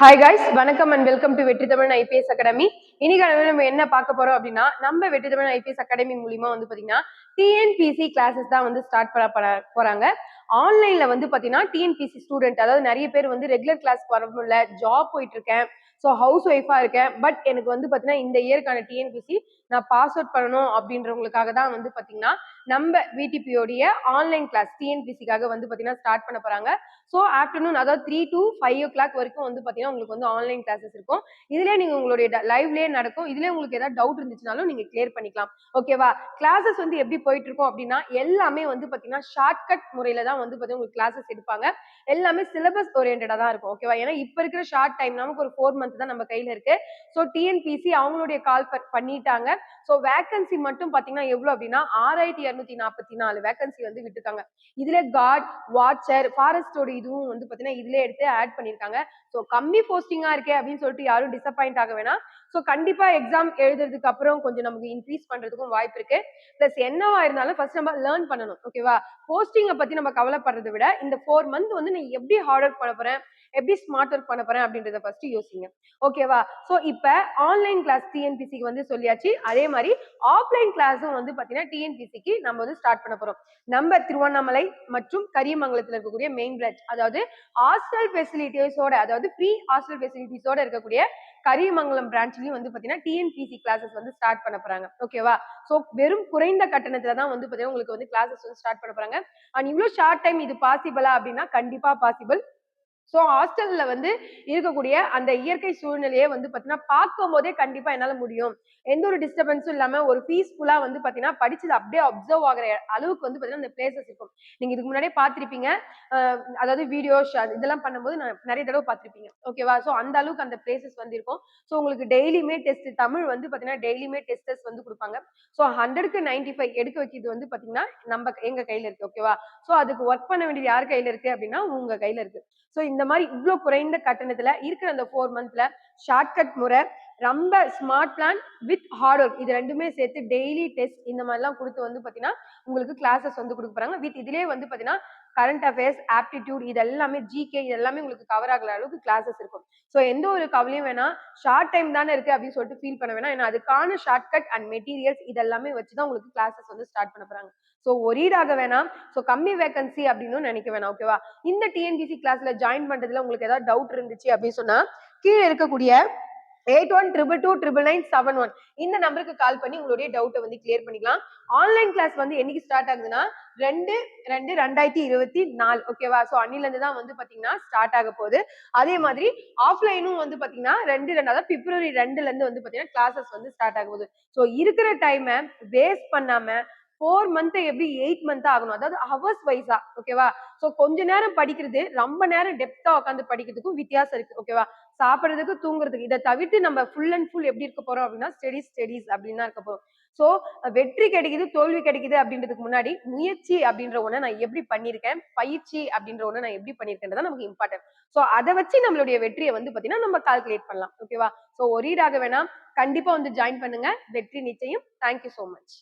Hi guys வணக்கம் and welcome to Vetri Tamil IPS academy. இன்னைக்கு நம்ம என்ன பார்க்க போறோம் அப்படின்னா நம்ம வெற்றி தமிழ் ஐபிஎஸ் அகாடமி மூலியமா வந்து பாத்தீங்கன்னா டிஎன்பிசி கிளாஸஸ் தான் வந்து ஸ்டார்ட் பண்ண போறாங்க. ஆன்லைன்ல வந்து பாத்தீங்கன்னா டிஎன்பிசி ஸ்டூடெண்ட் அதாவது நிறைய பேர் வந்து ரெகுலர் கிளாஸ் வர முடியல ஜாப் போயிட்டு இருக்கேன். ஸோ ஹவுஸ் ஒய்ஃபா இருக்கேன். பட் எனக்கு வந்து பாத்தீங்கன்னா இந்த இயருக்கான டிஎன்பிசி நான் பாஸ் அவுட் பண்ணணும் அப்படின்றவங்களுக்காக தான் வந்து பாத்தீங்கன்னா நம்ம விடிபியோடைய ஆன்லைன் கிளாஸ் டிஎன்பிசிக்காக வந்து பாத்தீங்கன்னா ஸ்டார்ட் பண்ண போறாங்க. ஸோ ஆஃப்டர்நூன் அதாவது three to five o'clock வரைக்கும் வந்து பார்த்தீங்கன்னா உங்களுக்கு வந்து ஆன்லைன் கிளாஸஸ் இருக்கும். இதுலேயே நீங்கள் உங்களுடைய லைவ்லேயே நடக்கும். இதுலேயே உங்களுக்கு ஏதாவது டவுட் இருந்துச்சுனாலும் நீங்கள் கிளியர் பண்ணிக்கலாம். ஓகேவா கிளாஸஸ் வந்து எப்படி போயிட்டு இருக்கும் அப்படின்னா எல்லாமே வந்து பார்த்தீங்கன்னா ஷார்ட்கட் முறையில் தான் வந்து பார்த்தீங்கன்னா உங்களுக்கு கிளாஸஸ் எடுப்பாங்க. எல்லாமே சிலபஸ் ஓரியன்டாக தான் இருக்கும் ஓகேவா ஏன்னா இப்போ இருக்கிற ஷார்ட் டைம் நமக்கு ஒரு ஃபோர் மந்த் தான் நம்ம கையில் இருக்கு. ஸோ டிஎன்பிசி அவங்களுடைய கால் பண்ணிட்டாங்க. ஸோ வேகன்சி மட்டும் பார்த்தீங்கன்னா எவ்வளோ அப்படின்னா ஆறாயிரத்தி இரநூத்தி நாற்பத்தி நாலு வேகன்சி வந்து விட்டுருக்காங்க. இதுல கார்ட் வாட்சர் ஃபாரஸ்டோட இதுவும் வந்து பார்த்தீங்கன்னா இதுல எடுத்து ஆட் பண்ணியிருக்காங்க ஸோ கம்மி போஸ்டிங்கா இருக்கே அப்படின்னு சொல்லிட்டு யாரும் டிசப்பாயிண்ட் ஆக வேணாம். ஸோ கண்டிப்பா எக்ஸாம் எழுதுறதுக்கு அப்புறம் கொஞ்சம் நமக்கு இன்க்ரீஸ் பண்றதுக்கும் வாய்ப்பு இருக்கு. பிளஸ் என்னவா இருந்தாலும் ஃபர்ஸ்ட் நம்ம லேர்ன் பண்ணணும் ஓகேவா போஸ்டிங்கை பத்தி நம்ம கவலைப்படுறதை விட இந்த ஃபோர் மந்த் வந்து நான் எப்படி ஹார்ட் ஒர்க் பண்ண போறேன் எப்படி ஸ்மார்ட் ஒர்க் பண்ண போறேன் அப்படின்றத ஃபர்ஸ்ட் யோசிங்க. ஓகேவா ஸோ இப்போ ஆன்லைன் கிளாஸ் டிஎன்பிசிக்கு வந்து சொல்லியாச்சு. அதே மாதிரி ஆஃப்லைன் கிளாஸும் வந்து பார்த்தீங்கன்னா டிஎன்பிசிக்கு நம்ம வந்து ஸ்டார்ட் பண்ண போறோம். நம்ம திருவண்ணாமலை மற்றும் கரியமங்கலத்தில் இருக்கக்கூடிய மெயின் பிரான்ச் அதாவது ஹாஸ்டல் ஃபெசிலிட்டிஸோட அதாவது ஃப்ரீ ஹாஸ்டல் ஃபெசிலிட்டிஸோட இருக்கக்கூடிய கரியமங்கலம் பிரான்ச்லயும் வந்து பாத்தீங்கன்னா டிஎன்பிசி கிளாஸஸ் வந்து ஸ்டார்ட் பண்ண போறாங்க. ஓகேவா சோ வெறும் குறைந்த கட்டணத்துல தான் வந்து பார்த்தீங்கன்னா உங்களுக்கு வந்து கிளாஸஸ் வந்து ஸ்டார்ட் பண்ண போறாங்க. அண்ட் இவ்வளவு ஷார்ட் டைம் இது பாசிபிளா அப்படின்னா கண்டிப்பா பாசிபிள் ஸோ ஹாஸ்டல்ல வந்து இருக்கக்கூடிய அந்த இயற்கை சூழ்நிலையே வந்து பார்த்தீங்கன்னா பார்க்கும் போதே கண்டிப்பா என்னால் முடியும். எந்த ஒரு டிஸ்டர்பன்ஸும் இல்லாம ஒரு பீஸ்ஃபுல்லா வந்து பார்த்தீங்கன்னா படிச்சது அப்படியே அப்சர்வ் ஆகிற அளவுக்கு வந்து பார்த்தீங்கன்னா அந்த பிளேசஸ் இருக்கும். நீங்க இதுக்கு முன்னாடியே பார்த்துருப்பீங்க. அதாவது வீடியோ இதெல்லாம் பண்ணும்போது நான் நிறைய தடவை பார்த்துருப்பீங்க. ஓகேவா ஸோ அந்த அளவுக்கு அந்த பிளேசஸ் வந்து இருக்கும். ஸோ உங்களுக்கு டெய்லியுமே டெஸ்ட் தமிழ் வந்து பார்த்தீங்கன்னா டெய்லியுமே டெஸ்டஸ் வந்து கொடுப்பாங்க. ஸோ ஹண்ட்ரடுக்கு நைன்டி ஃபைவ் எடுக்க வைக்கிறது வந்து பார்த்தீங்கன்னா நம்ம எங்க கையில இருக்கு. ஓகேவா ஸோ அதுக்கு ஒர்க் பண்ண வேண்டியது யார் கையில இருக்கு அப்படின்னா உங்க கையில இருக்கு. ஸோ இந்த மாதிரி இவ்வளோ குறைந்த கட்டணத்துல இருக்கிற அந்த ஃபோர் மந்த்ல ஷார்ட்கட் முறை ரொம்ப smart plan with hard work இது ரெண்டுமே சேர்த்து டெய்லி டெஸ்ட் இந்த மாதிரிலாம் கொடுத்து வந்து பார்த்தீங்கன்னா உங்களுக்கு கிளாஸஸ் வந்து கொடுக்க போறாங்க. வித் இதுலேயே வந்து பார்த்தீங்கன்னா கரண்ட் அஃபேர்ஸ் ஆப்டிடியூட் இது எல்லாமே ஜிகே இது எல்லாமே உங்களுக்கு கவர் ஆகிற அளவுக்கு கிளாஸஸ் இருக்கும். ஸோ எந்த ஒரு கவலையும் வேணா ஷார்ட் டைம் தானே இருக்கு அப்படின்னு சொல்லிட்டு ஃபீல் பண்ண வேணாம். ஏன்னா அதுக்கான ஷார்ட்கட் அண்ட் மெட்டீரியல்ஸ் இதெல்லாமே வச்சு தான் உங்களுக்கு கிளாஸஸ் வந்து ஸ்டார்ட் பண்ண போறாங்க. ஸோ ஒரீடாக வேணாம். ஸோ கம்மி வேகன்சி அப்படின்னு நினைக்க வேணாம் ஓகேவா இந்த டிஎன்பிசி கிளாஸ்ல ஜாயின் பண்றதுல உங்களுக்கு ஏதாவது டவுட் இருந்துச்சு அப்படின்னு சொன்னா கீழே இருக்கக்கூடிய eight one triple two triple nine seven one இந்த நம்பருக்கு கால் பண்ணி உங்களுடைய டவுட்டை வந்து கிளியர் பண்ணிக்கலாம். ஆன்லைன் கிளாஸ் வந்து என்னைக்கு ஸ்டார்ட் ஆகுதுன்னா ரெண்டு ரெண்டு ரெண்டாயிரத்தி இருபத்தி நாலு. ஓகேவா ஸோ அன்னிலேருந்து தான் வந்து பார்த்தீங்கன்னா ஸ்டார்ட் ஆக போகுது. அதே மாதிரி ஆஃப்லைனும் வந்து பார்த்தீங்கன்னா ரெண்டு ரெண்டு அதாவது பிப்ரவரி ரெண்டுலேருந்து வந்து பார்த்தீங்கன்னா கிளாஸஸ் வந்து ஸ்டார்ட் ஆக போகுது. ஸோ இருக்கிற டைமை வேஸ்ட் பண்ணாமல் ஃபோர் மந்த் எப்படி எயிட் மந்த் ஆகணும்? அதாவது ஹவர்ஸ் வைஸா ஓகேவா ஸோ கொஞ்ச நேரம் படிக்கிறது ரொம்ப நேரம் டெப்தா உட்காந்து படிக்கிறதுக்கும் வித்தியாசம் இருக்கு ஓகேவா சாப்பிட்றதுக்கு தூங்குறதுக்கு. இதை தவிர்த்து நம்ம ஃபுல் அண்ட் ஃபுல் எப்படி இருக்க போறோம் அப்படின்னா ஸ்டடிஸ் ஸ்டடிஸ் அப்படின்னு தான் இருக்க போறோம். ஸோ வெற்றி கிடைக்குது தோல்வி கிடைக்குது அப்படின்றதுக்கு முன்னாடி முயற்சி அப்படின்ற ஒன்று நான் எப்படி பண்ணியிருக்கேன்? பயிற்சி அப்படின்ற ஒன்று நான் எப்படி பண்ணியிருக்கேன்றது நமக்கு இம்பார்ட்டன்ட் ஸோ அதை வச்சு நம்மளுடைய வெற்றியை வந்து பார்த்தீங்கன்னா நம்ம கால்குலேட் பண்ணலாம். ஓகேவா ஸோ ஒரீடாக வேணாம். கண்டிப்பாக வந்து ஜாயின் பண்ணுங்க. வெற்றி நிச்சயம். Thank you so much